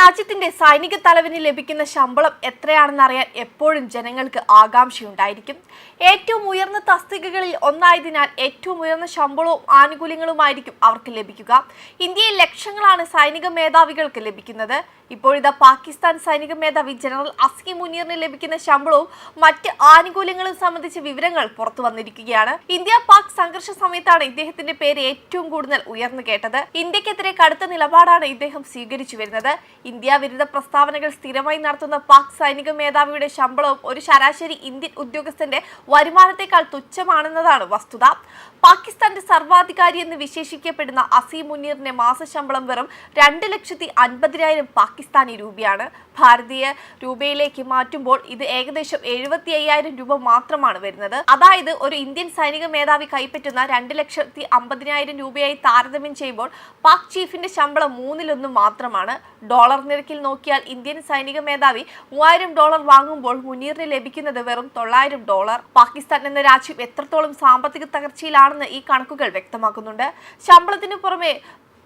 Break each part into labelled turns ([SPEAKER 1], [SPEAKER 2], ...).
[SPEAKER 1] രാജ്യത്തിന്റെ സൈനിക തലവന് ലഭിക്കുന്ന ശമ്പളം എത്രയാണെന്ന് അറിയാൻ എപ്പോഴും ജനങ്ങൾക്ക് ആകാംക്ഷയുണ്ടായിരിക്കും. ഏറ്റവും ഉയർന്ന തസ്തികകളിൽ ഒന്നായതിനാൽ ഏറ്റവും ഉയർന്ന ശമ്പളവും ആനുകൂല്യങ്ങളുമായിരിക്കും അവർക്ക് ലഭിക്കുക. ഇന്ത്യയിൽ ലക്ഷങ്ങളാണ് സൈനിക മേധാവികൾക്ക് ലഭിക്കുന്നത്. ഇപ്പോഴിതാ പാകിസ്ഥാൻ സൈനിക മേധാവി ജനറൽ അസ്കി മുനീറിന് ലഭിക്കുന്ന ശമ്പളവും മറ്റ് ആനുകൂല്യങ്ങളും സംബന്ധിച്ച വിവരങ്ങൾ പുറത്തു വന്നിരിക്കുകയാണ്. ഇന്ത്യ പാക് സംഘർഷ സമയത്താണ് ഇദ്ദേഹത്തിന്റെ പേര് ഏറ്റവും കൂടുതൽ ഉയർന്നു കേട്ടത്. ഇന്ത്യക്കെതിരെ കടുത്ത നിലപാടാണ് ഇദ്ദേഹം സ്വീകരിച്ചു വരുന്നത്. ഇന്ത്യ വിരുദ്ധ പ്രസ്താവനകൾ സ്ഥിരമായി നടത്തുന്ന പാക് സൈനിക മേധാവിയുടെ ശമ്പളവും ഒരു ശരാശരി ഇന്ത്യൻ ഉദ്യോഗസ്ഥന്റെ വരുമാനത്തെക്കാൾ തുച്ഛമാണെന്നതാണ് വസ്തുത. പാകിസ്ഥാന്റെ സർവാധികാരി എന്ന് വിശേഷിക്കപ്പെടുന്ന അസീം മുനീറിന്റെ മാസശമ്പളം വെറും രണ്ട് ലക്ഷത്തി അൻപതിനായിരം പാകിസ്ഥാനി രൂപയാണ്. ഭാരതീയ രൂപയിലേക്ക് മാറ്റുമ്പോൾ ഇത് ഏകദേശം എഴുപത്തി അയ്യായിരം രൂപ മാത്രമാണ് വരുന്നത്. അതായത് ഒരു ഇന്ത്യൻ സൈനിക മേധാവി കൈപ്പറ്റുന്ന രണ്ട് ലക്ഷത്തി അമ്പതിനായിരം രൂപയായി താരതമ്യം ചെയ്യുമ്പോൾ പാക് ചീഫിന്റെ ശമ്പളം മൂന്നിലൊന്ന് മാത്രമാണ്. ഡോളർ നിരക്കിൽ നോക്കിയാൽ ഇന്ത്യൻ സൈനിക മേധാവി മൂവായിരം ഡോളർ വാങ്ങുമ്പോൾ മുനീറിന് ലഭിക്കുന്നത് വെറും തൊള്ളായിരം ഡോളർ. പാകിസ്ഥാൻ എന്ന രാജ്യം എത്രത്തോളം സാമ്പത്തിക തകർച്ചയിലാണെന്ന് ഈ കണക്കുകൾ വ്യക്തമാക്കുന്നുണ്ട്. ശമ്പളത്തിന് പുറമെ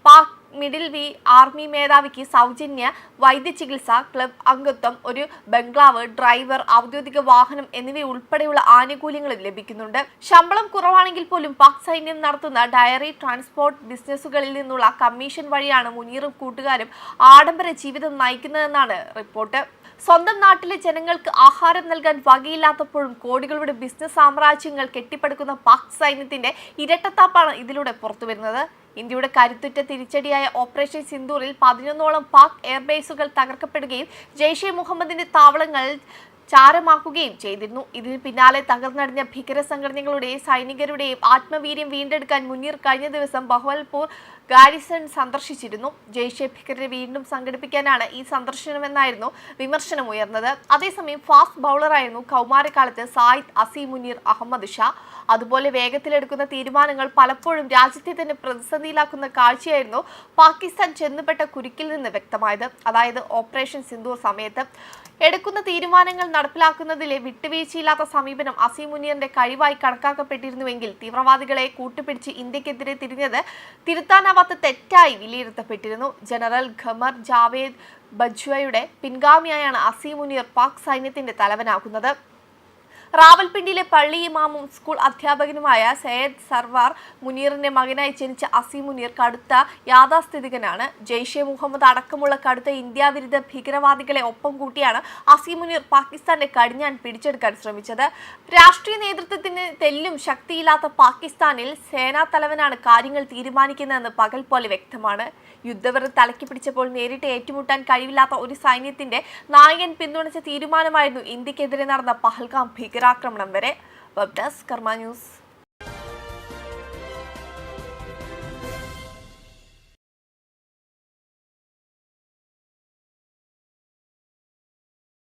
[SPEAKER 1] പാക് മിഡിൽ വി ആർമി മേധാവിക്ക് സൗജന്യ വൈദ്യ ചികിത്സ ക്ലബ് അംഗത്വം ഒരു ബംഗ്ലാവ് ഡ്രൈവർ ഔദ്യോഗിക വാഹനം എന്നിവ ഉൾപ്പെടെയുള്ള ആനുകൂല്യങ്ങളും ലഭിക്കുന്നുണ്ട്. ശമ്പളം കുറവാണെങ്കിൽ പോലും പാക് സൈന്യം നടത്തുന്ന ഡയറി ട്രാൻസ്പോർട്ട് ബിസിനസ്സുകളിൽ നിന്നുള്ള കമ്മീഷൻ വഴിയാണ് മുനീറും കൂട്ടുകാരും ആഡംബര ജീവിതം നയിക്കുന്നതെന്നാണ് റിപ്പോർട്ട്. സ്വന്തം നാട്ടിലെ ജനങ്ങൾക്ക് ആഹാരം നൽകാൻ വകയില്ലാത്തപ്പോഴും കോടികളുടെ ബിസിനസ് സാമ്രാജ്യങ്ങൾ കെട്ടിപ്പടുക്കുന്ന പാക് സൈന്യത്തിന്റെ ഇരട്ടത്താപ്പാണ് ഇതിലൂടെ പുറത്തുവരുന്നത്. ഇന്ത്യയുടെ കരുത്തുറ്റ തിരിച്ചടിയായ ഓപ്പറേഷൻ സിന്ദൂറിൽ പതിനൊന്നോളം പാക് എയർബേസുകൾ തകർക്കപ്പെടുകയും ജെയ്ഷെ മുഹമ്മദിന്റെ താവളങ്ങൾ ചാരമാക്കുകയും ചെയ്തിരുന്നു. ഇതിന് പിന്നാലെ തകർന്നടിഞ്ഞ ഭീകര സംഘടനകളുടെയും സൈനികരുടെയും ആത്മവീര്യം വീണ്ടെടുക്കാൻ മുനീർ കഴിഞ്ഞ ദിവസം ബഹവൽപൂർ ഗാരിസൺ സന്ദർശിച്ചിരുന്നു. ജെയ്ഷെ ഭീകരരെ വീണ്ടും സംഘടിപ്പിക്കാനാണ് ഈ സന്ദർശനമെന്നായിരുന്നു വിമർശനം ഉയർന്നത്. അതേസമയം ഫാസ്റ്റ് ബൗളറായിരുന്നു കൗമാരക്കാലത്ത് സായിദ് അസി മുനീർ അഹമ്മദ് ഷാ. അതുപോലെ വേഗത്തിലെടുക്കുന്ന തീരുമാനങ്ങൾ പലപ്പോഴും രാജ്യത്തെ തന്നെ പ്രതിസന്ധിയിലാക്കുന്ന കാഴ്ചയായിരുന്നു പാകിസ്ഥാൻ ചെന്നുപെട്ട കുരുക്കിൽ നിന്ന് വ്യക്തമായത്. അതായത് ഓപ്പറേഷൻ സിന്ദൂർ സമയത്ത് എടുക്കുന്ന തീരുമാനങ്ങൾ നടപ്പിലാക്കുന്നതിലെ വിട്ടുവീഴ്ചയില്ലാത്ത സമീപനം അസീം മുനീറിന്റെ കഴിവായി കണക്കാക്കപ്പെട്ടിരുന്നുവെങ്കിൽ തീവ്രവാദികളെ കൂട്ടുപിടിച്ച് ഇന്ത്യക്കെതിരെ തിരിഞ്ഞത് തിരുത്താനാവാത്ത തെറ്റായി വിലയിരുത്തപ്പെട്ടിരുന്നു. ജനറൽ ഖമർ ജാവേദ് ബജ്വയുടെ പിൻഗാമിയായാണ് അസീം മുനീർ പാക് സൈന്യത്തിന്റെ തലവനാകുന്നത്. റാവൽപിണ്ടിയിലെ പള്ളി ഇമാമും സ്കൂൾ അധ്യാപകനുമായ സയ്യദ് സർവാർ മുനീറിന്റെ മകനായി ജനിച്ച അസീം മുനീർ കടുത്ത യാഥാസ്ഥിതികനാണ്. ജെയ്ഷെ മുഹമ്മദ് അടക്കമുള്ള കടുത്ത ഇന്ത്യ വിരുദ്ധ ഭീകരവാദികളെ ഒപ്പം കൂട്ടിയാണ് അസീം മുനീർ പാകിസ്ഥാന്റെ കടിഞ്ഞാൻ പിടിച്ചെടുക്കാൻ ശ്രമിച്ചത്. രാഷ്ട്രീയ നേതൃത്വത്തിന് തെല്ലും ശക്തിയില്ലാത്ത പാകിസ്ഥാനിൽ സേനാ തലവനാണ് കാര്യങ്ങൾ തീരുമാനിക്കുന്നതെന്ന് പകൽ പോലെ വ്യക്തമാണ്. യുദ്ധവർ തലക്കി പിടിച്ചപ്പോൾ നേരിട്ട് ഏറ്റുമുട്ടാൻ കഴിവില്ലാത്ത ഒരു സൈന്യത്തിന്റെ നായകൻ പിന്തുണച്ച തീരുമാനമായിരുന്നു ഇന്ത്യക്കെതിരെ നടന്ന പഹൽഗാം ഭീകരാക്രമണം വരെ. വെബ് ഡെസ്ക് കർമ്മ ന്യൂസ്